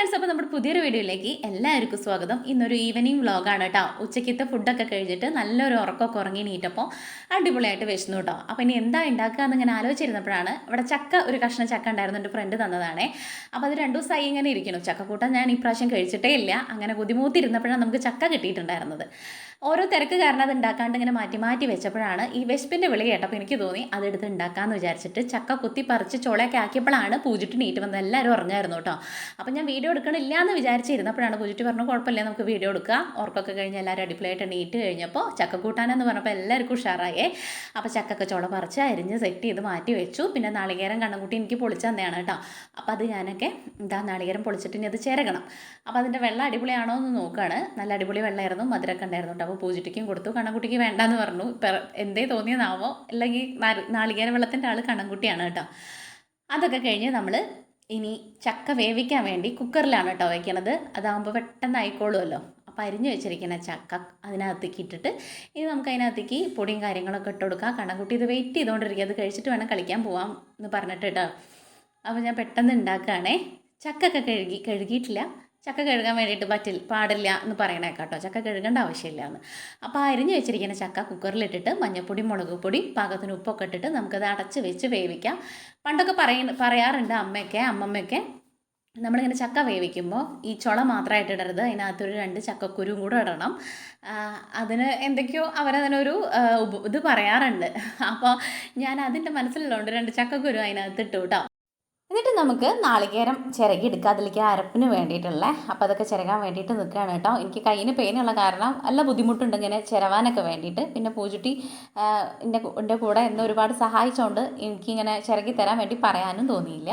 Friends അപ്പോൾ നമ്മുടെ പുതിയൊരു വീഡിയോയിലേക്ക് എല്ലാവർക്കും സ്വാഗതം. ഇന്നൊരു ഈവനിങ് വ്ളോഗാണ് കേട്ടോ. ഉച്ചയ്ക്കത്തെ ഫുഡൊക്കെ കഴിഞ്ഞിട്ട് നല്ലൊരു ഉറക്കമൊക്കെ ഉറങ്ങി നീറ്റപ്പോൾ അടിപൊളിയായിട്ട് വിശന്നു കേട്ടോ. അപ്പോൾ ഇനി എന്താ ഉണ്ടാക്കുക എന്ന് ഇങ്ങനെ ആലോചിച്ചിരുന്നപ്പോഴാണ് ഇവിടെ ചക്ക ഒരു കഷ്ണം ചക്ക ഉണ്ടായിരുന്നു എന്റെ ഫ്രണ്ട് തന്നതാണേ. അപ്പോൾ അത് രണ്ടു ദിവസമായി ഇങ്ങനെ ഇരിക്കുന്നു. ചക്കക്കൂട്ടം ഞാൻ ഈ പ്രാവശ്യം കഴിച്ചിട്ടേ ഇല്ല. അങ്ങനെ ബുദ്ധിമുട്ടിരുന്നപ്പോഴാണ് നമുക്ക് ചക്ക കിട്ടിയിട്ടുണ്ടായിരുന്നത്. ഓരോ തിരക്ക് കാരണം അത് ഉണ്ടാക്കാണ്ട് ഇങ്ങനെ മാറ്റി മാറ്റി വെച്ചപ്പോഴാണ് ഈ വിശപ്പിന്റെ വിളി കേട്ടപ്പോൾ എനിക്ക് തോന്നി അതെടുത്ത് ഉണ്ടാക്കാമെന്ന് വിചാരിച്ചിട്ട് ചക്ക കുത്തി പറിച്ച് ചുളയൊക്കെ ആക്കിയപ്പോഴാണ് പൂജിട്ട് നീറ്റ് വന്നത്. എല്ലാവരും ഉറങ്ങായിരുന്നു കേട്ടോ. അപ്പോൾ ഞാൻ വീഡിയോ എടുക്കണില്ല എന്ന് വിചാരിച്ചിരുന്നപ്പോഴാണ് പൂജിട്ട് പറഞ്ഞു കുഴപ്പമില്ല നമുക്ക് വീഡിയോ എടുക്കാം. ഓർക്കൊക്കെ കഴിഞ്ഞ് എല്ലാവരും അടിപൊളിയായിട്ട് നീറ്റ് കഴിഞ്ഞപ്പോൾ ചക്ക കൂട്ടാനെന്ന് പറഞ്ഞപ്പോൾ എല്ലാവർക്കും ഉഷാറായേ. അപ്പോൾ ചക്കൊക്കെ ചുള പറിച്ച് അരിഞ്ഞ് സെറ്റ് ചെയ്ത് മാറ്റി വെച്ചു. പിന്നെ നാളികേരം കണ്ണൻകുട്ടി എനിക്ക് പൊളിച്ചു തന്നെയാണ് കേട്ടോ. അപ്പോൾ അത് ഞാനൊക്കെ എന്താ നാളികേരം പൊളിച്ചിട്ട് ഇനി അത് ചേരകണം അപ്പോൾ അതിന്റെ വെള്ളം അടിപൊളിയാണോ എന്ന് നോക്കുകയാണ് നല്ല അടിപൊളി വെള്ളമായിരുന്നു മധുരമൊക്കെ ഉണ്ടായിരുന്നു കേട്ടോ. അപ്പോൾ പൂജിട്ടിക്കും കൊടുത്തു കണ്ണൻകുട്ടിക്ക് വേണ്ടാന്ന് പറഞ്ഞു. എന്തേ തോന്നിയതാവോ അല്ലെങ്കിൽ നാളികേര വെള്ളത്തിന്റെ ആൾ കണ്ണൻകുട്ടിയാണ് കേട്ടോ. അതൊക്കെ കഴിഞ്ഞ് നമ്മൾ ഇനി ചക്ക വേവിക്കാൻ വേണ്ടി കുക്കറിലാണ് കേട്ടോ വയ്ക്കണത് അതാകുമ്പോൾ പെട്ടെന്ന് ആയിക്കോളുമല്ലോ. അപ്പോൾ അരിഞ്ഞു വെച്ചിരിക്കുന്ന ചക്ക അതിനകത്തേക്ക് ഇട്ടിട്ട് ഇനി നമുക്ക് അതിനകത്തേക്ക് പൊടിയും കാര്യങ്ങളൊക്കെ ഇട്ട് കൊടുക്കാം. കണ്ണൻകുട്ടി ഇത് വെയിറ്റ് ചെയ്തുകൊണ്ടിരിക്കുക അത് കഴിച്ചിട്ട് വേണം കളിക്കാൻ പോവാം എന്ന് പറഞ്ഞിട്ട് കേട്ടോ. അപ്പോൾ ഞാൻ പെട്ടെന്ന് ഉണ്ടാക്കുകയാണേ. ചക്കൊക്കെ കഴുകി കഴുകിയിട്ടില്ല. ചക്ക കഴുകാൻ വേണ്ടിയിട്ട് പറ്റില്ല പാടില്ല എന്ന് പറയണേ കേട്ടോ ചക്ക കഴുകേണ്ട ആവശ്യമില്ല എന്ന് അപ്പോൾ അരിഞ്ഞു വെച്ചിരിക്കുന്ന ചക്ക കുക്കറിലിട്ടിട്ട് മഞ്ഞപ്പൊടി മുളക് പൊടി പാകത്തിന് ഉപ്പൊക്കെ ഇട്ടിട്ട് നമുക്കത് അടച്ച് വെച്ച് വേവിക്കാം. പണ്ടൊക്കെ പറയ പറയാറുണ്ട് അമ്മയൊക്കെ അമ്മമ്മയൊക്കെ നമ്മളിങ്ങനെ ചക്ക വേവിക്കുമ്പോൾ ഈ ചുള മാത്രമായിട്ട് ഇടരുത് അതിനകത്തൊരു രണ്ട് ചക്കക്കുരും കൂടെ ഇടണം. അതിന് എന്തൊക്കെയോ അവരതിനൊരു ഇത് പറയാറുണ്ട്. അപ്പോൾ ഞാൻ അതിന്റെ മനസ്സിലുള്ളതുകൊണ്ട് രണ്ട് ചക്കക്കുരു അതിനകത്ത് ഇട്ടു കേട്ടോ. നമുക്ക് നാളികേരം ചിരകി എടുക്കുക അതിലേക്ക് അരപ്പിന് വേണ്ടിയിട്ടുള്ള അപ്പോൾ അതൊക്കെ ചിരകാൻ വേണ്ടിയിട്ട് നിൽക്കുകയാണ് കേട്ടോ. എനിക്ക് കയ്യിന് പെയിനുള്ള കാരണം നല്ല ബുദ്ധിമുട്ടുണ്ട് ഇങ്ങനെ ചിരവാനൊക്കെ വേണ്ടിയിട്ട്. പിന്നെ പൂജുട്ടി എന്റെ എന്റെ കൂടെ എന്നൊരുപാട് സഹായിച്ചുകൊണ്ട് എനിക്കിങ്ങനെ ചിരകി തരാൻ വേണ്ടി പറയാനും തോന്നിയില്ല.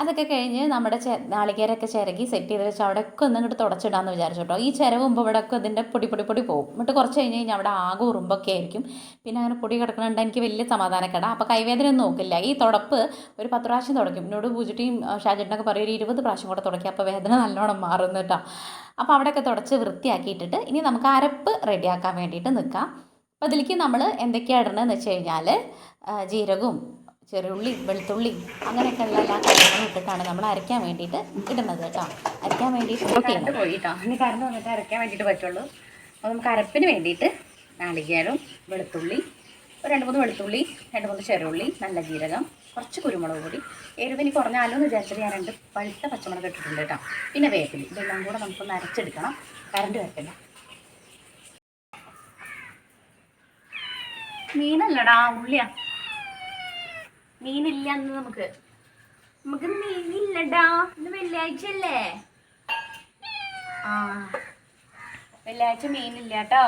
അതൊക്കെ കഴിഞ്ഞ് നമ്മുടെ ചെ നാളികേരമൊക്കെ ചിരകി സെറ്റ് ചെയ്ത് വെച്ച് അവിടെയൊക്കെ ഒന്ന് ഇങ്ങോട്ട് തുടച്ചിടാമെന്ന് വിചാരിച്ചു കേട്ടോ ഈ ചിരവുമ്പോൾ ഇവിടെയൊക്കെ ഇതിന്റെ പൊടി പൊടി പൊടി പോകും. എന്നിട്ട് കുറച്ച് കഴിഞ്ഞ് കഴിഞ്ഞാൽ അവിടെ ആകെ ഉറുമ്പൊക്കെ ആയിരിക്കും. പിന്നെ അങ്ങനെ പൊടി കിടക്കണുണ്ട്. എനിക്ക് വലിയ സമാധാനക്കേട. അപ്പോൾ കൈവേദന ഒന്നും നോക്കില്ല. ഈ തുടപ്പ് ഒരു പത്ത് പ്രാവശ്യം തുടയ്ക്കും. എന്നോട് പൂജിട്ടിയും ഷാജിട്ടിനൊക്കെ പറയും ഒരു ഇരുപത് പ്രാവശ്യം കൂടെ തുടക്കി അപ്പോൾ വേദന നല്ലോണം മാറുന്നു കേട്ടോ അപ്പോൾ അവിടെയൊക്കെ തുടച്ച് വൃത്തിയാക്കിയിട്ടിട്ട് ഇനി നമുക്ക് അരപ്പ് റെഡിയാക്കാൻ വേണ്ടിയിട്ട് നിൽക്കാം അപ്പോൾ അതിലേക്ക് നമ്മൾ എന്തൊക്കെയാണ് ഇടണമെന്ന് വെച്ച് കഴിഞ്ഞാൽ ജീരകവും ചെറുള്ളി വെളുത്തുള്ളി അങ്ങനെയൊക്കെയുള്ള എല്ലാ കാര്യങ്ങളും ഇട്ടിട്ടാണ് നമ്മൾ അരയ്ക്കാൻ വേണ്ടിയിട്ട് ഇടുന്നത് കേട്ടോ. അരയ്ക്കാൻ വേണ്ടിയിട്ട് ഓക്കെ പോയി കേട്ടോ ഇനി കറണ്ട് വന്നിട്ട് അരയ്ക്കാൻ വേണ്ടിയിട്ട് പറ്റുള്ളൂ. അപ്പോൾ നമുക്ക് അരപ്പിന് വേണ്ടിയിട്ട് നാളികേരം വെളുത്തുള്ളി ഒരു രണ്ട് മൂന്ന് വെളുത്തുള്ളി രണ്ട് മൂന്ന് ചെറുള്ളി നല്ല ജീരകം കുറച്ച് കുരുമുളക് പൊടി. എരിവിന് കുറഞ്ഞാലോ എന്ന് വിചാരിച്ചിട്ട് ഞാൻ രണ്ട് പഴുത്ത പച്ചമുളക് ഇട്ടിട്ടുണ്ട് കേട്ടോ. പിന്നെ വേപ്പിലി. ഇതെല്ലാം കൂടെ നമുക്കൊന്ന് അരച്ചെടുക്കണം. കറണ്ട് വരത്തില്ല. മീനല്ലടാ ഉള്ളിയാ. മീനില്ല അന്ന് നമുക്ക്. നമുക്ക് മീനില്ലടാ. ഇന്ന് വെള്ളിയാഴ്ച അല്ലേ ആ. വെള്ളിയാഴ്ച മീനില്ല കേട്ടോ.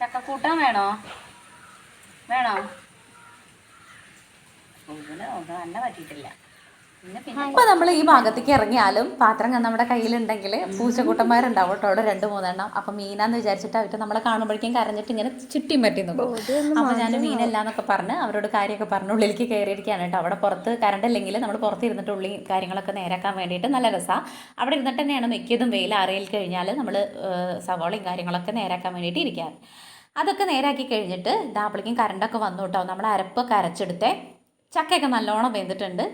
ചക്കക്കൂട്ടാൻ വേണോ? വേണോ? നല്ല പറ്റിയിട്ടില്ല. പിന്നെ പിന്നെ നമ്മൾ ഈ ഭാഗത്തേക്ക് ഇറങ്ങിയാലും പാത്രം നമ്മുടെ കയ്യിലുണ്ടെങ്കിൽ പൂച്ചക്കൂട്ടന്മാരുണ്ടാവും കേട്ടോ. അവിടെ രണ്ട് മൂന്നെണ്ണം. അപ്പൊ മീനാന്ന് വിചാരിച്ചിട്ട് അവർ നമ്മളെ കാണുമ്പോഴേക്കും കരഞ്ഞിട്ട് ഇങ്ങനെ ചുറ്റി പറ്റി നോക്കും അപ്പൊ ഞാൻ മീനല്ല എന്നൊക്കെ പറഞ്ഞ് അവരോട് കാര്യമൊക്കെ പറഞ്ഞ് ഉള്ളിലേക്ക് കയറിയിരിക്കുകയാണ് കേട്ടോ. അവിടെ പുറത്ത് കറണ്ട് ഇല്ലെങ്കിൽ നമ്മൾ പുറത്ത് ഇരുന്നിട്ട് ഉള്ളി കാര്യങ്ങളൊക്കെ നേരാക്കാൻ വേണ്ടിയിട്ട് നല്ല രസമാണ് അവിടെ ഇരുന്നിട്ട് തന്നെയാണ് മിക്കതും വെയിൽ അറിയിൽ കഴിഞ്ഞാൽ നമ്മൾ സവാളയും കാര്യങ്ങളൊക്കെ നേരാക്കാൻ വേണ്ടിയിട്ട് ഇരിക്കാറ്. അതൊക്കെ നേരാക്കി കഴിഞ്ഞിട്ട് ഇതാപ്പിളിക്കും കറണ്ടൊക്കെ വന്നു കേട്ടോ. നമ്മൾ അരപ്പൊക്കെ അരച്ചെടുത്തേ ചക്കയൊക്കെ നല്ലോണം വെന്തിട്ടുണ്ട്.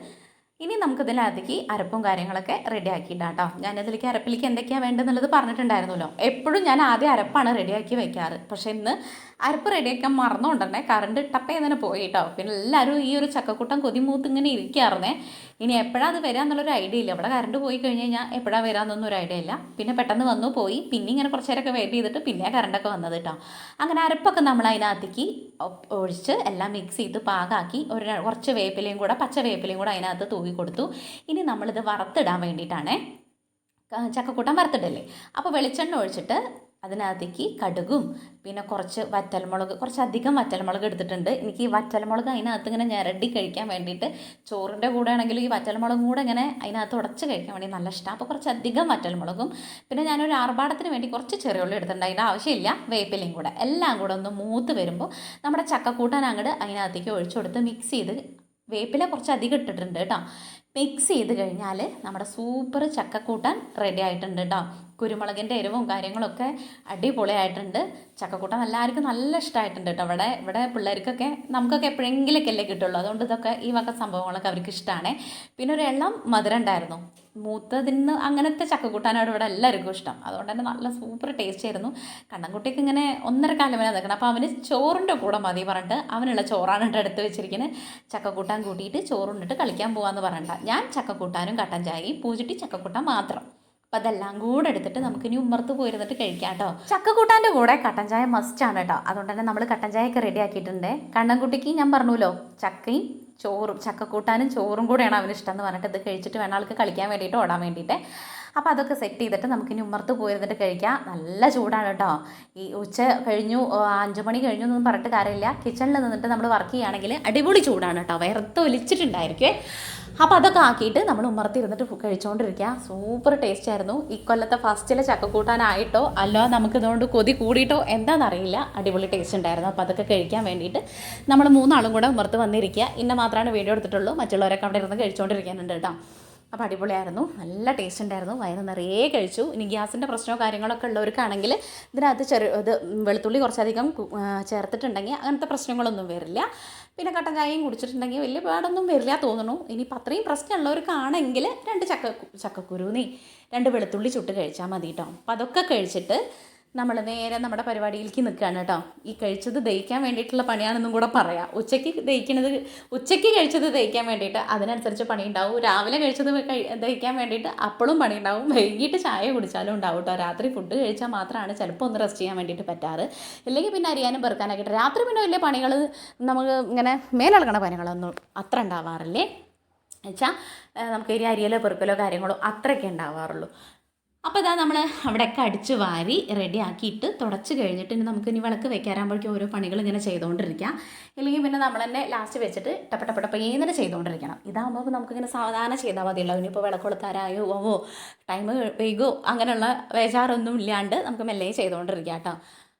ഇനി നമുക്കിതിനകത്തേക്ക് അരപ്പും കാര്യങ്ങളൊക്കെ റെഡി ആക്കിയിട്ടാണ് കേട്ടോ ഞാനിതിലേക്ക് അരപ്പിലേക്ക് എന്തൊക്കെയാണ് വേണ്ടതെന്നുള്ളത് പറഞ്ഞിട്ടുണ്ടായിരുന്നല്ലോ. എപ്പോഴും ഞാൻ ആദ്യം അരപ്പാണ് റെഡിയാക്കി വെക്കാറ്. പക്ഷേ ഇന്ന് അരപ്പ് റെഡിയാക്കാൻ മറന്നുകൊണ്ട് തന്നെ കറണ്ട് ടപ്പേ തന്നെ പോയി കേട്ടോ പിന്നെ എല്ലാവരും ഈ ഒരു ചക്കക്കൂട്ടം കൊതിമൂത്ത് ഇങ്ങനെ ഇരിക്കാറുന്നേ. ഇനി എപ്പോഴാണ് അത് വരിക എന്നുള്ളൊരു ഐഡിയ ഇല്ല. ഇവിടെ കറണ്ട് പോയി കഴിഞ്ഞ് കഴിഞ്ഞാൽ എപ്പോഴാണ് വരാമെന്നൊന്നും ഒരു ഐഡിയ ഇല്ല. പിന്നെ പെട്ടെന്ന് വന്നു പോയി. പിന്നെ ഇങ്ങനെ കുറച്ച് നേരമൊക്കെ വെയിറ്റ് ചെയ്തിട്ട് പിന്നെ കറണ്ടൊക്കെ വന്നത് കേട്ടോ അങ്ങനെ അരപ്പൊക്കെ നമ്മൾ അതിനകത്തേക്ക് ഒഴിച്ച് എല്ലാം മിക്സ് ചെയ്ത് പാകാക്കി ഒരു കുറച്ച് വേപ്പിലയും കൂടെ പച്ച വേപ്പിലയും കൂടെ അതിനകത്ത് തൂക്കി കൊടുത്തു. ഇനി നമ്മളിത് വറുത്തിടാൻ വേണ്ടിയിട്ടാണേ. ചക്കക്കൂട്ടം വറുത്തിടല്ലേ? അപ്പോൾ വെളിച്ചെണ്ണ ഒഴിച്ചിട്ട് അതിനകത്തേക്ക് കടുകും പിന്നെ കുറച്ച് വറ്റൽമുളക് കുറച്ച് അധികം വറ്റൽമുളക് എടുത്തിട്ടുണ്ട്. എനിക്ക് ഈ വറ്റൽമുളക് അതിനകത്ത് ഇങ്ങനെ ഞെരടി കഴിക്കാൻ വേണ്ടിയിട്ട് ചോറിന്റെ കൂടെ ആണെങ്കിലും ഈ വറ്റൽമുളകും കൂടെ ഇങ്ങനെ അതിനകത്ത് ഉടച്ച് കഴിക്കാൻ വേണ്ടി നല്ല ഇഷ്ടമാണ് അപ്പോൾ കുറച്ചധികം വറ്റൽമുളകും പിന്നെ ഞാനൊരു ആർഭാടത്തിന് വേണ്ടി കുറച്ച് ചെറിയ ഉള്ളി എടുത്തിട്ടുണ്ട്. അതിന്റെ ആവശ്യമില്ല വേപ്പിലയും കൂടെ. എല്ലാം കൂടെ ഒന്ന് മൂത്ത് വരുമ്പോൾ നമ്മുടെ ചക്കക്കൂട്ടാൻ അങ്ങോട്ട് അതിനകത്തേക്ക് ഒഴിച്ചു കൊടുത്ത് മിക്സ് ചെയ്ത് വേപ്പില കുറച്ച് അധികം ഇട്ടിട്ടുണ്ട് കേട്ടോ. മിക്സ് ചെയ്ത് കഴിഞ്ഞാൽ നമ്മുടെ സൂപ്പർ ചക്കക്കൂട്ടാൻ റെഡി ആയിട്ടുണ്ട് കേട്ടോ. കുരുമുളകിന്റെ എരിവും കാര്യങ്ങളൊക്കെ അടിപൊളിയായിട്ടുണ്ട്. ചക്കക്കൂട്ടം എല്ലാവർക്കും നല്ല ഇഷ്ടമായിട്ടുണ്ട് കേട്ടോ. ഇവിടെ ഇവിടെ പിള്ളേർക്കൊക്കെ നമുക്കൊക്കെ എപ്പോഴെങ്കിലൊക്കെ അല്ലേ കിട്ടുള്ളൂ. അതുകൊണ്ട് ഇതൊക്കെ ഈ വക സംഭവങ്ങളൊക്കെ അവർക്ക് ഇഷ്ടമാണ് പിന്നെ ഒരു എള്ളം മധുരം ഉണ്ടായിരുന്നു. മൂത്തതിന്ന് അങ്ങനത്തെ ചക്കക്കൂട്ടാനാണ് ഇവിടെ എല്ലാവർക്കും ഇഷ്ടം. അതുകൊണ്ട് തന്നെ നല്ല സൂപ്പർ ടേസ്റ്റ് ആയിരുന്നു. കണ്ണൻകുട്ടിക്ക് ഇങ്ങനെ ഒന്നര കാലം വരെ നിൽക്കണം. അപ്പോൾ അവന് ചോറിന്റെ കൂടെ മതി പറഞ്ഞിട്ട് അവനുള്ള ചോറാണ് കേട്ടോ എടുത്ത് വെച്ചിരിക്കുന്നത്. ചക്കക്കൂട്ടാൻ കൂട്ടിയിട്ട് ചോറുണ്ടിട്ട് കളിക്കാൻ പോകാമെന്ന് പറയണ്ട ഞാൻ ചക്കക്കൂട്ടാനും കട്ടൻ ചായയും പൂജിട്ടി ചക്കക്കൂട്ടാൻ മാത്രം. അപ്പം അതെല്ലാം കൂടെ എടുത്തിട്ട് നമുക്ക് ഇനി ഉമ്മർത്ത് പോയിരുന്നിട്ട് കഴിക്കാം കേട്ടോ. ചക്കക്കൂട്ടാന്റെ കൂടെ കട്ടൻ ചായ മസ്റ്റ് ആണ് കേട്ടോ. അതുകൊണ്ട് തന്നെ നമ്മൾ കട്ടൻ ചായയൊക്കെ റെഡി ആക്കിയിട്ടുണ്ട്. കണ്ണൻകുട്ടിക്ക് ഞാൻ പറഞ്ഞല്ലോ ചക്കയും ചോറും ചക്കക്കൂട്ടാനും ചോറും കൂടെയാണ് അവന് ഇഷ്ടം എന്ന് പറഞ്ഞിട്ട് ഇത് കഴിച്ചിട്ട് വേണം ആൾക്ക് കളിക്കാൻ വേണ്ടിയിട്ട് ഓടാൻ വേണ്ടിയിട്ട്. അപ്പോൾ അതൊക്കെ സെറ്റ് ചെയ്തിട്ട് നമുക്കിനി ഉമ്മർത്ത് പോയിരുന്നിട്ട് കഴിക്കാം. നല്ല ചൂടാണ് കേട്ടോ. ഈ ഉച്ച കഴിഞ്ഞു അഞ്ചു മണി കഴിഞ്ഞു എന്നൊന്നും പറഞ്ഞിട്ട് കാര്യമില്ല. കിച്ചണിൽ നിന്നിട്ട് നമ്മൾ വർക്ക് ചെയ്യുകയാണെങ്കിൽ അടിപൊളി ചൂടാണ് കേട്ടോ. വേർത്ത് ഒലിച്ചിട്ടുണ്ടായിരിക്കുമേ അപ്പോൾ അതൊക്കെ ആക്കിയിട്ട് നമ്മൾ ഫു- കഴിച്ചുകൊണ്ടിരിക്കുക സൂപ്പർ ടേസ്റ്റ് ആയിരുന്നു. ഈ ഇക്കൊല്ലത്തെ ഫസ്റ്റിലെ ചക്കക്കൂട്ടാനായിട്ടോ അല്ല നമുക്ക് ഇതുകൊണ്ട് കൊതി കൂടിയിട്ടോ എന്താണെന്നറിയില്ല അടിപൊളി ടേസ്റ്റ് ഉണ്ടായിരുന്നു. അപ്പോൾ അതൊക്കെ കഴിക്കാൻ വേണ്ടിയിട്ട് നമ്മൾ മൂന്നാളും കൂടെ ഉമർത്ത് വന്നിരിക്കുക ഇന്ന മാത്രമാണ് വീഡിയോ എടുത്തിട്ടുള്ളൂ. മറ്റുള്ളവരൊക്കെ അവിടെ ഇരുന്ന് കഴിച്ചുകൊണ്ടിരിക്കാനുണ്ട് കേട്ടോ. അപ്പോൾ അടിപൊളിയായിരുന്നു. നല്ല ടേസ്റ്റ് ഉണ്ടായിരുന്നു. വയറ് നിറയെ കഴിച്ചു. ഇനി ഗ്യാസിന്റെ പ്രശ്നമോ കാര്യങ്ങളൊക്കെ ഉള്ളവർക്കാണെങ്കിൽ ഇതിനകത്ത് ചെറിയ ഇത് വെളുത്തുള്ളി കുറച്ചധികം ചേർത്തിട്ടുണ്ടെങ്കിൽ അങ്ങനത്തെ പ്രശ്നങ്ങളൊന്നും വരില്ല. പിന്നെ കട്ടൻ ചായയും കുടിച്ചിട്ടുണ്ടെങ്കിൽ വലിയ പാടൊന്നും വരില്ല തോന്നുന്നു. ഇനിയിപ്പോൾ അത്രയും പ്രശ്നമുള്ളവർക്കാണെങ്കിൽ രണ്ട് ചക്ക ചക്കക്കുരുന്നേ രണ്ട് വെളുത്തുള്ളി ചുട്ട് കഴിച്ചാൽ മതി കേട്ടോ അപ്പോൾ അതൊക്കെ കഴിച്ചിട്ട് നമ്മൾ നേരെ നമ്മുടെ പരിപാടിയിലേക്ക് നിൽക്കുകയാണ് കേട്ടോ. ഈ കഴിച്ചത് ദഹിക്കാൻ വേണ്ടിയിട്ടുള്ള പണിയാണെന്നും കൂടെ പറയാം. ഉച്ചയ്ക്ക് ദഹിക്കുന്നത് ഉച്ചയ്ക്ക് കഴിച്ചത് ദഹിക്കാൻ വേണ്ടിയിട്ട് അതിനനുസരിച്ച് പണി ഉണ്ടാവും. രാവിലെ കഴിച്ചത് കഴി- ദഹിക്കാൻ വേണ്ടിയിട്ട് അപ്പോഴും പണി ഉണ്ടാവും. വൈകിട്ട് ചായ കുടിച്ചാലും ഉണ്ടാവും കേട്ടോ. രാത്രി ഫുഡ് കഴിച്ചാൽ മാത്രമാണ് ചിലപ്പോൾ ഒന്ന് റെസ്റ്റ് ചെയ്യാൻ വേണ്ടിയിട്ട് പറ്റാറ്. ഇല്ലെങ്കിൽ പിന്നെ അറിയാനും പെറുക്കാനൊക്കെ രാത്രി പിന്നെ വലിയ പണികൾ നമുക്ക് ഇങ്ങനെ മേലിളക്കണ പണികളൊന്നും അത്ര ഉണ്ടാവാറില്ലേ? വെച്ചാൽ നമുക്ക് ഇനി അരിയലോ പെറുക്കലോ കാര്യങ്ങളോ അത്രയൊക്കെ ഉണ്ടാവാറുള്ളൂ. അപ്പോൾ ഇതാ നമ്മൾ അവിടെയൊക്കെ അടിച്ച് വാരി റെഡിയാക്കിയിട്ട് തുടച്ച് കഴിഞ്ഞിട്ട് ഇനി നമുക്ക് ഇനി വിളക്ക് വെക്കാറാകുമ്പോഴേക്കും ഓരോ പണികൾ ഇങ്ങനെ ചെയ്തുകൊണ്ടിരിക്കാം ഇല്ലെങ്കിൽ പിന്നെ നമ്മൾ തന്നെ ലാസ്റ്റ് വെച്ചിട്ട് ടപ്പട്ടപ്പട്ടപ്പേന്നിട്ട് ചെയ്തുകൊണ്ടിരിക്കണം ഇതാകുമ്പോൾ നമുക്കിങ്ങനെ സാവധാനം ചെയ്താൽ മതിയല്ലോ ഇനിയിപ്പോൾ വിളക്ക് കൊളുത്താരായോ ഓവോ. ടൈം വൈകോ. അങ്ങനെയുള്ള വേജാറൊന്നും ഇല്ലാണ്ട് നമുക്ക് മെല്ലെ ചെയ്തുകൊണ്ടിരിക്കാം കേട്ടോ.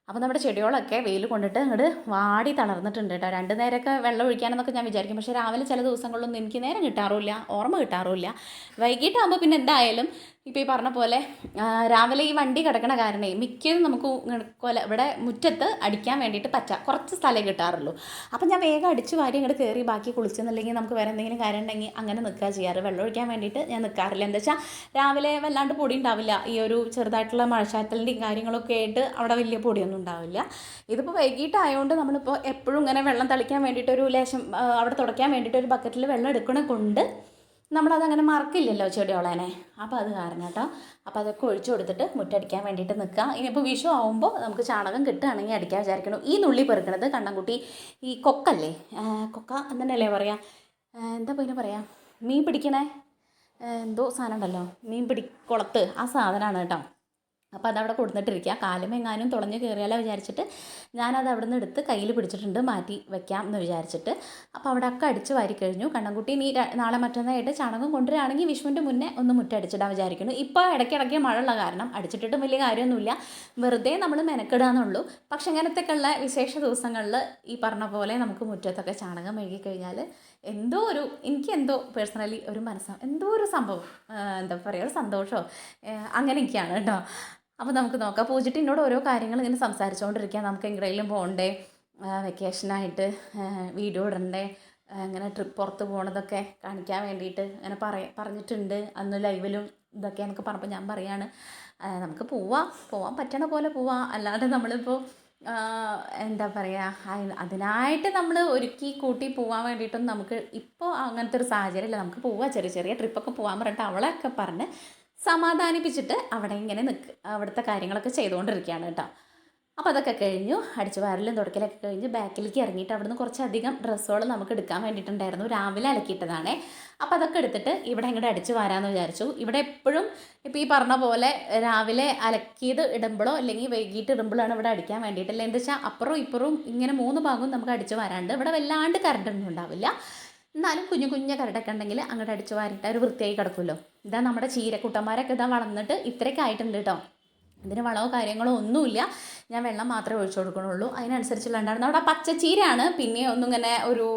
അപ്പോൾ നമ്മുടെ ചെടികളൊക്കെ വെയിൽ കൊണ്ടിട്ട് അങ്ങോട്ട് വാടി തളർന്നിട്ടുണ്ട് കേട്ടോ. രണ്ട് നേരമൊക്കെ വെള്ളം ഒഴിക്കാനെന്നൊക്കെ ഞാൻ വിചാരിക്കും. പക്ഷേ രാവിലെ ചില ദിവസങ്ങളിലൊന്നും എനിക്ക് നേരം കിട്ടാറില്ല ഓർമ്മ കിട്ടാറുമില്ല. വൈകിട്ടാകുമ്പോൾ പിന്നെ എന്തായാലും ഇപ്പോൾ ഈ പറഞ്ഞ പോലെ രാവിലെ ഈ വണ്ടി കിടക്കണ കാരണേ മിക്കതും നമുക്ക് കൊല ഇവിടെ മുറ്റത്ത് അടിക്കാൻ വേണ്ടിയിട്ട് പറ്റാം. കുറച്ച് സ്ഥലം കിട്ടാറുള്ളൂ. അപ്പം ഞാൻ വേഗം അടിച്ച് വാരി ഇങ്ങോട്ട് കയറി ബാക്കി കുളിച്ചെന്നില്ലെങ്കിൽ നമുക്ക് വേറെ എന്തെങ്കിലും കാര്യം ഉണ്ടെങ്കിൽ അങ്ങനെ നിൽക്കുക ചെയ്യാറ്. വെള്ളം ഒഴിക്കാൻ വേണ്ടിയിട്ട് ഞാൻ നിൽക്കാറില്ല. എന്താ വെച്ചാൽ രാവിലെ വല്ലാണ്ട് പൊടി ഉണ്ടാവില്ല. ഈ ഒരു ചെറുതായിട്ടുള്ള മഴച്ചാറ്റലിന്റെയും കാര്യങ്ങളൊക്കെ ആയിട്ട് അവിടെ വലിയ പൊടിയൊന്നും ഉണ്ടാവില്ല. ഇതിപ്പോൾ വൈകിട്ടായതുകൊണ്ട് നമ്മളിപ്പോൾ എപ്പോഴും ഇങ്ങനെ വെള്ളം തളിക്കാൻ വേണ്ടിയിട്ട് ഒരു ലേശം അവിടെ തുടയ്ക്കാൻ വേണ്ടിയിട്ട് ഒരു ബക്കറ്റിൽ വെള്ളം എടുക്കണ കൊണ്ട് നമ്മളതങ്ങനെ മറക്കില്ലല്ലോ ചെടിയോളേനെ. അപ്പോൾ അത് കാരണം കേട്ടോ. അപ്പോൾ അതൊക്കെ ഒഴിച്ചു കൊടുത്തിട്ട് മുറ്റടിക്കാൻ വേണ്ടിയിട്ട് നിൽക്കുക ഇനിയിപ്പോൾ വിഷു ആവുമ്പോൾ നമുക്ക് ചാണകം കിട്ടുകയാണെങ്കിൽ അടിക്കാൻ വിചാരിക്കണം ഈ നുള്ളി പെറുക്കണത് കണ്ണൻകുട്ടി ഈ കൊക്കല്ലേ? കൊക്ക എന്നല്ലേ പറയാ? എന്താ പിന്നെ പറയാം? മീൻ പിടിക്കണേ? എന്തോ സാധനം ഉണ്ടല്ലോ. മീൻ പിടി കുളത്ത്. ആ സാധനമാണ് കേട്ടോ. അപ്പോൾ അതവിടെ കൊടുത്തിട്ടിരിക്കുക കാലുമെങ്ങാനും തുളഞ്ഞ് കയറിയാലോ വിചാരിച്ചിട്ട് ഞാനത് അവിടെ നിന്ന് എടുത്ത് കയ്യിൽ പിടിച്ചിട്ടുണ്ട് മാറ്റി വെക്കാം എന്ന് വിചാരിച്ചിട്ട്. അപ്പോൾ അവിടെ ഒക്കെ അടിച്ച് വാരി കഴിഞ്ഞു. കണ്ണൻകുട്ടി നീ നാളെ മറ്റന്നായിട്ട് ചാണകം കൊണ്ടുവരാണെങ്കിൽ വിഷുവിന്റെ മുന്നേ ഒന്ന് മുറ്റടിച്ചിടാൻ വിചാരിക്കുന്നു. ഇപ്പോൾ ഇടയ്ക്കിടയ്ക്ക് മഴയുള്ള കാരണം അടിച്ചിട്ടിട്ടും വലിയ കാര്യമൊന്നുമില്ല. വെറുതെ നമ്മൾ മെനക്കിടാന്നുള്ളൂ. പക്ഷെ ഇങ്ങനത്തേക്കുള്ള വിശേഷ ദിവസങ്ങളിൽ ഈ പറഞ്ഞ പോലെ നമുക്ക് മുറ്റത്തൊക്കെ ചാണകം മെഴുകി കഴിഞ്ഞാൽ എന്തോ ഒരു എനിക്ക് എന്തോ പേഴ്സണലി ഒരു മനസ്സ എന്തോ ഒരു സംഭവം എന്താ പറയുക ഒരു സന്തോഷമോ അങ്ങനെയൊക്കെയാണ് കേട്ടോ. അപ്പോൾ നമുക്ക് നോക്കാം. പൂജിട്ട് എന്നോട് ഓരോ കാര്യങ്ങൾ ഇങ്ങനെ സംസാരിച്ചുകൊണ്ടിരിക്കുക നമുക്ക് എങ്ങനെയും പോകണ്ടേ വെക്കേഷനായിട്ട് വീഡിയോ ഇടണ്ടേ അങ്ങനെ ട്രിപ്പ് പുറത്ത് പോകണതൊക്കെ കാണിക്കാൻ വേണ്ടിയിട്ട് അങ്ങനെ പറയ പറഞ്ഞിട്ടുണ്ട്. അന്ന് ലൈവിലും ഇതൊക്കെ എന്നൊക്കെ പറഞ്ഞപ്പോൾ ഞാൻ പറയാണ് നമുക്ക് പോവാം. പോവാൻ പറ്റണ പോലെ പോവാം. അല്ലാതെ നമ്മളിപ്പോൾ എന്താ പറയുക അതിനായിട്ട് നമ്മൾ ഒരുക്കി കൂട്ടി പോകാൻ വേണ്ടിയിട്ടൊന്നും നമുക്ക് ഇപ്പോൾ അങ്ങനത്തെ ഒരു സാഹചര്യമില്ല നമുക്ക് പോവാം. ചെറിയ ചെറിയ ട്രിപ്പൊക്കെ പോകാൻ പറഞ്ഞിട്ട് അവളൊക്കെ പറഞ്ഞ് സമാധാനിപ്പിച്ചിട്ട് അവിടെ ഇങ്ങനെ നിൽക്ക് അവിടുത്തെ കാര്യങ്ങളൊക്കെ ചെയ്തുകൊണ്ടിരിക്കുകയാണ് കേട്ടോ. അപ്പോൾ അതൊക്കെ കഴിഞ്ഞു അടിച്ചു വാരലും തുടക്കലൊക്കെ കഴിഞ്ഞ് ബാക്കിലേക്ക് ഇറങ്ങിയിട്ട് അവിടുന്ന് കുറച്ചധികം ഡ്രസ്സുകൾ നമുക്ക് എടുക്കാൻ വേണ്ടിയിട്ടുണ്ടായിരുന്നു രാവിലെ അലക്കിയിട്ടതാണേ. അപ്പോൾ അതൊക്കെ എടുത്തിട്ട് ഇവിടെ ഇങ്ങോട്ട് അടിച്ചു വാരാമെന്ന് വിചാരിച്ചു. ഇവിടെ എപ്പോഴും ഇപ്പോൾ ഈ പറഞ്ഞ പോലെ രാവിലെ അലക്കിയത് ഇടുമ്പോഴോ അല്ലെങ്കിൽ വൈകിട്ട് ഇടുമ്പോഴാണ് ഇവിടെ അടിക്കാൻ വേണ്ടിയിട്ടില്ല എന്താ വെച്ചാൽ അപ്പുറവും ഇപ്പുറവും ഇങ്ങനെ മൂന്ന് ഭാഗവും നമുക്ക് അടിച്ചു വരാണ്ട്. ഇവിടെ വല്ലാണ്ട് കറണ്ടൊന്നും ഉണ്ടാവില്ല. എന്നാലും കുഞ്ഞു കുഞ്ഞു കരടൊക്കെ ഉണ്ടെങ്കിൽ അങ്ങോട്ട് അടിച്ചു വാരിട്ട് ഒരു വൃത്തിയായി കിടക്കുമല്ലോ. ഇതാ നമ്മുടെ ചീരക്കുട്ടന്മാരൊക്കെ ഇതാ വളർന്നിട്ട് ഇത്രയൊക്കെ ആയിട്ടുണ്ട് കേട്ടോ. ഇതിന് വളമോ കാര്യങ്ങളോ ഒന്നുമില്ല. ഞാൻ വെള്ളം മാത്രമേ ഒഴിച്ചു കൊടുക്കണുള്ളൂ അതിനനുസരിച്ചുള്ള ഉണ്ടായിരുന്നു. അവിടെ പച്ചച്ചീരയാണ്. പിന്നെ ഒന്നിങ്ങനെ ഒരു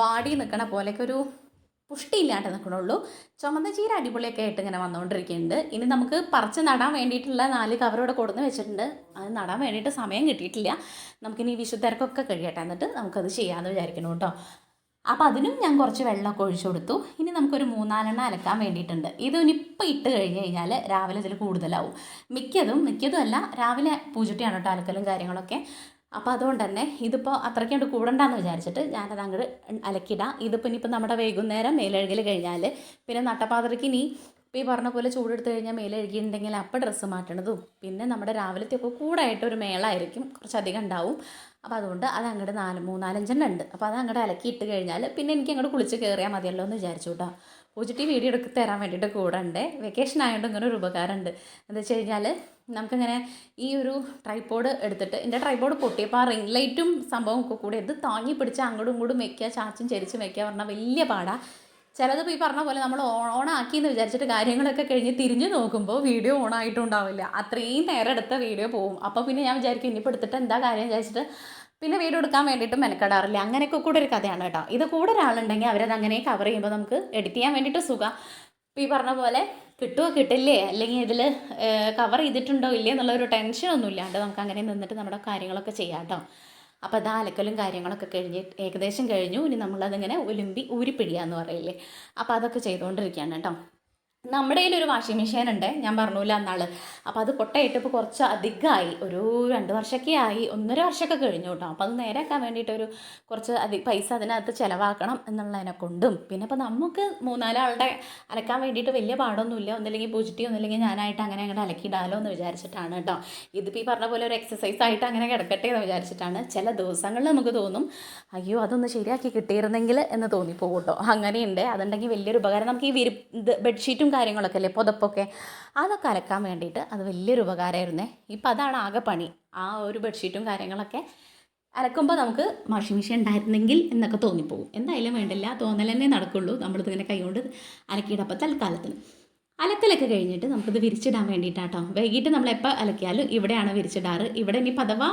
വാടി നിൽക്കണ പോലെയൊക്കെ ഒരു പുഷ്ടിയില്ലാണ്ട് നിൽക്കണുള്ളൂ ചുമന്ന ചീര അടിപൊളിയൊക്കെ ആയിട്ട് ഇങ്ങനെ വന്നുകൊണ്ടിരിക്കുന്നുണ്ട്. ഇനി നമുക്ക് പറിച്ച് നടാൻ വേണ്ടിയിട്ടുള്ള നാല് കവറോടെ കൊടുന്ന് വെച്ചിട്ടുണ്ട്. അത് നടാൻ വേണ്ടിയിട്ട് സമയം കിട്ടിയിട്ടില്ല. നമുക്കിനി വിശുദ്ധർക്കൊക്കെ കഴിയട്ടെ എന്നിട്ട് നമുക്കത് ചെയ്യാമെന്ന് വിചാരിക്കണം കേട്ടോ. അപ്പോൾ അതിനും ഞാൻ കുറച്ച് വെള്ളമൊക്കെ ഒഴിച്ചു കൊടുത്തു. ഇനി നമുക്കൊരു മൂന്നാലെണ്ണം അലക്കാൻ വേണ്ടിയിട്ടുണ്ട്. ഇത് ഇപ്പോൾ ഇട്ട് കഴിഞ്ഞ് കഴിഞ്ഞാൽ രാവിലെ ഇതിൽ കൂടുതലാവും. മിക്കതും മിക്കതും അല്ല രാവിലെ പൂജട്ടിയാണ് കേട്ടോ അലക്കലും കാര്യങ്ങളൊക്കെ. അപ്പോൾ അതുകൊണ്ട് തന്നെ ഇതിപ്പോൾ അത്രയ്ക്കണ്ട് കൂടണ്ടെന്ന് വിചാരിച്ചിട്ട് ഞാനത് അങ്ങോട്ട് അലക്കിടാം. ഇതിപ്പോൾ ഇനിയിപ്പോൾ നമ്മുടെ വൈകുന്നേരം മേലഴുകൽ കഴിഞ്ഞാൽ പിന്നെ നട്ടപ്പാതിരയ്ക്ക് ഇനി ഇപ്പോൾ ഈ പറഞ്ഞ പോലെ ചൂടെടുത്ത് കഴിഞ്ഞാൽ മേലെ മേലഴുകിയിട്ടുണ്ടെങ്കിൽ അപ്പോൾ ഡ്രസ്സ് മാറ്റണതും. പിന്നെ നമ്മുടെ രാവിലത്തെ ഒക്കെ കൂടായിട്ട് ഒരു മേളായിരിക്കും കുറച്ചധികം ഉണ്ടാവും. അപ്പോൾ അതുകൊണ്ട് അത് അങ്ങോട്ട് നാല് മൂന്നാലഞ്ചെണ്ണം ഉണ്ട്. അപ്പോൾ അത് അങ്ങോട്ട് അലക്കി ഇട്ട് കഴിഞ്ഞാൽ പിന്നെ എനിക്ക് അങ്ങോട്ട് കുളിച്ച് കയറിയാൽ മതിയല്ലോ എന്ന് വിചാരിച്ചു കേട്ടോ വീഡിയോ എടുത്ത് തരാൻ വേണ്ടിയിട്ട് കൂടെ ഉണ്ട്. വെക്കേഷൻ ആയതുകൊണ്ട് ഇങ്ങനെ ഒരു ഉപകാരമുണ്ട്. എന്താ വെച്ച് കഴിഞ്ഞാൽ നമുക്കിങ്ങനെ ഈ ഒരു ട്രൈപോഡ് എടുത്തിട്ട് എന്റെ ട്രൈപോഡ് പൊട്ടിയപ്പോൾ ആ റിംഗ് ലൈറ്റും സംഭവം ഒക്കെ കൂടി ഇത് താങ്ങി പിടിച്ച് അങ്ങോട്ടും ഇങ്ങോട്ടും വെക്കുക ചാച്ചും ചരിച്ചും വെക്കുക പറഞ്ഞാൽ വലിയ പാടാണ് ചിലതിപ്പോൾ ഈ പറഞ്ഞ പോലെ നമ്മൾ ഓൺ ഓണാക്കി എന്ന് വിചാരിച്ചിട്ട് കാര്യങ്ങളൊക്കെ കഴിഞ്ഞ് തിരിഞ്ഞു നോക്കുമ്പോൾ വീഡിയോ ഓണായിട്ടുണ്ടാവില്ല. അത്രയും നേരം എടുത്ത വീഡിയോ പോകും അപ്പോൾ പിന്നെ ഞാൻ വിചാരിക്കും ഇനിയിപ്പോൾ എടുത്തിട്ട് എന്താ കാര്യം വിചാരിച്ചിട്ട് പിന്നെ വീഡിയോ എടുക്കാൻ വേണ്ടിയിട്ട് മെനക്കെടാറില്ല. അങ്ങനെയൊക്കെ കൂടെ ഒരു കഥയാണ് കേട്ടോ. ഇത് കൂടെ ഒരാളുണ്ടെങ്കിൽ അവരത് അങ്ങനെ കവർ ചെയ്യുമ്പോൾ നമുക്ക് എഡിറ്റ് ചെയ്യാൻ വേണ്ടിയിട്ട് സുഖം. ഇപ്പോൾ ഈ പറഞ്ഞ പോലെ കിട്ടുമോ കിട്ടില്ലേ? അല്ലെങ്കിൽ ഇതിൽ കവർ ചെയ്തിട്ടുണ്ടോ ഇല്ലേ എന്നുള്ളൊരു ടെൻഷനൊന്നും ഇല്ലാണ്ട് നമുക്ക് അങ്ങനെ നിന്നിട്ട് നമ്മുടെ കാര്യങ്ങളൊക്കെ ചെയ്യാം കേട്ടോ. അപ്പോൾ അത് അലക്കലും കാര്യങ്ങളൊക്കെ കഴിഞ്ഞ് ഏകദേശം കഴിഞ്ഞു. ഇനി നമ്മളതിങ്ങനെ ഒലുമ്പി ഊരിപ്പിടിയാന്ന് പറയില്ലേ? അപ്പോൾ അതൊക്കെ ചെയ്തുകൊണ്ടിരിക്കുകയാണ് കേട്ടോ. നമ്മുടെ കയ്യിൽ ഒരു വാഷിംഗ് മെഷീൻ ഉണ്ട് ഞാൻ പറഞ്ഞില്ല എന്നാൾ അപ്പോൾ അത് പൊട്ടയിട്ട് ഇപ്പോൾ കുറച്ച് അധികമായി ഒരു രണ്ട് വർഷമൊക്കെ ആയി ഒന്നര വർഷമൊക്കെ കഴിഞ്ഞു കേട്ടോ. അപ്പോൾ അത് നേരെയാക്കാൻ വേണ്ടിയിട്ട് ഒരു കുറച്ച് അധികം പൈസ അതിനകത്ത് ചിലവാക്കണം എന്നുള്ളതിനെ കൊണ്ടും. പിന്നെ ഇപ്പോൾ നമുക്ക് മൂന്നാലാളുടെ അലക്കാൻ വേണ്ടിയിട്ട് വലിയ പാടൊന്നുമില്ല. ഒന്നില്ലെങ്കിൽ പൂജിറ്റി ഒന്നില്ലെങ്കിൽ ഞാനായിട്ട് അങ്ങനെ അങ്ങോട്ട് അലക്കിയിടാലോ എന്ന് വിചാരിച്ചിട്ടാണ് കേട്ടോ. ഇതിപ്പോൾ ഈ പറഞ്ഞ പോലെ ഒരു എക്സസൈസ് ആയിട്ട് അങ്ങനെ കിടക്കട്ടെ എന്ന് വിചാരിച്ചിട്ടാണ്. ചില ദിവസങ്ങളിൽ നമുക്ക് തോന്നും അയ്യോ അതൊന്ന് ശരിയാക്കി കിട്ടിയിരുന്നെങ്കിൽ എന്ന് തോന്നിപ്പോകും കേട്ടോ. അങ്ങനെയുണ്ട്. അതുണ്ടെങ്കിൽ വലിയൊരു ഉപകാരം. നമുക്ക് ഈ വിരി ബെഡ്ഷീറ്റും കാര്യങ്ങളൊക്കെ അല്ലേ? പുതപ്പൊക്കെ. അതൊക്കെ അലക്കാൻ വേണ്ടിയിട്ട് അത് വലിയൊരു ഉപകാരമായിരുന്നേ. ഇപ്പം അതാണ് ആകെ പണി. ആ ഒരു ബെഡ്ഷീറ്റും കാര്യങ്ങളൊക്കെ അലക്കുമ്പോൾ നമുക്ക് വാഷിംഗ് മെഷീൻ ഉണ്ടായിരുന്നെങ്കിൽ എന്നൊക്കെ തോന്നിപ്പോകും. എന്തായാലും വേണ്ടില്ല. തോന്നൽ തന്നെ നടക്കുള്ളൂ. നമ്മളിതിങ്ങനെ കൈകൊണ്ട് അലക്കിയിടപ്പോൾ തൽക്കാലത്തിന്. അലക്കലൊക്കെ കഴിഞ്ഞിട്ട് നമുക്കിത് വിരിച്ചിടാൻ വേണ്ടിയിട്ടാട്ടോ. വൈകിട്ട് നമ്മൾ എപ്പോൾ അലക്കിയാലും ഇവിടെയാണ് വിരിച്ചിടാറ്. ഇവിടെ ഇനി പഥവാ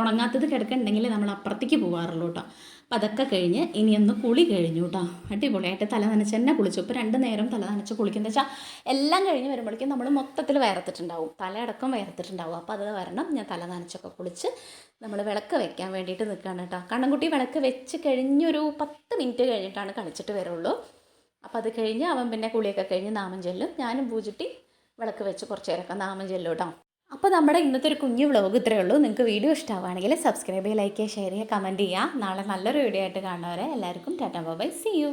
ഉണങ്ങാത്തത് കിടക്കുന്നുണ്ടെങ്കിൽ നമ്മൾ അപ്പുറത്തേക്ക് പോകാറുള്ളൂ കേട്ടോ. അപ്പം അതൊക്കെ കഴിഞ്ഞ് ഇനി ഒന്ന് കുളി കഴിഞ്ഞു കേട്ടോ അടിപൊളിയായിട്ട് തല നനച്ച് തന്നെ കുളിച്ചു. ഇപ്പോൾ രണ്ട് നേരം തല നനച്ച് കുളിക്കുന്നത് വെച്ചാൽ എല്ലാം കഴിഞ്ഞ് വരുമ്പോഴേക്കും നമ്മൾ മൊത്തത്തിൽ വേർത്തിട്ടുണ്ടാവും തലയടക്കം വേർത്തിട്ടുണ്ടാവും അപ്പോൾ അത് വരണം. ഞാൻ തല നനച്ചൊക്കെ കുളിച്ച് നമ്മൾ വിളക്ക് വെക്കാൻ വേണ്ടിയിട്ട് നിൽക്കുകയാണ് കേട്ടോ കണ്ണൻകുട്ടി വിളക്ക് വെച്ച് കഴിഞ്ഞൊരു പത്ത് മിനിറ്റ് കഴിഞ്ഞിട്ടാണ് കളിച്ചിട്ട് വരുള്ളൂ. അപ്പോൾ അത് കഴിഞ്ഞ് അവൻ പിന്നെ കുളിയൊക്കെ കഴിഞ്ഞ് നാമം ചെല്ലും. ഞാനും പൂജിട്ടി വിളക്ക് വെച്ച് കുറച്ച് നേരമൊക്കെ നാമം ചെല്ലും കേട്ടോ അപ്പോൾ നമ്മുടെ ഇന്നത്തെ ഒരു കുഞ്ഞു വ്ളോഗ് ഇത്രയേ ഉള്ളൂ. നിങ്ങൾക്ക് വീഡിയോ ഇഷ്ടമാവുകയാണെങ്കിൽ സബ്സ്ക്രൈബ് ചെയ്യുക ലൈക്ക് ചെയ്യുക ഷെയർ ചെയ്യുക കമന്റ് ചെയ്യുക. നാളെ നല്ലൊരു വീഡിയോ ആയിട്ട് കാണുന്നവരെ എല്ലാവർക്കും ടാറ്റാ ബൈ സി യു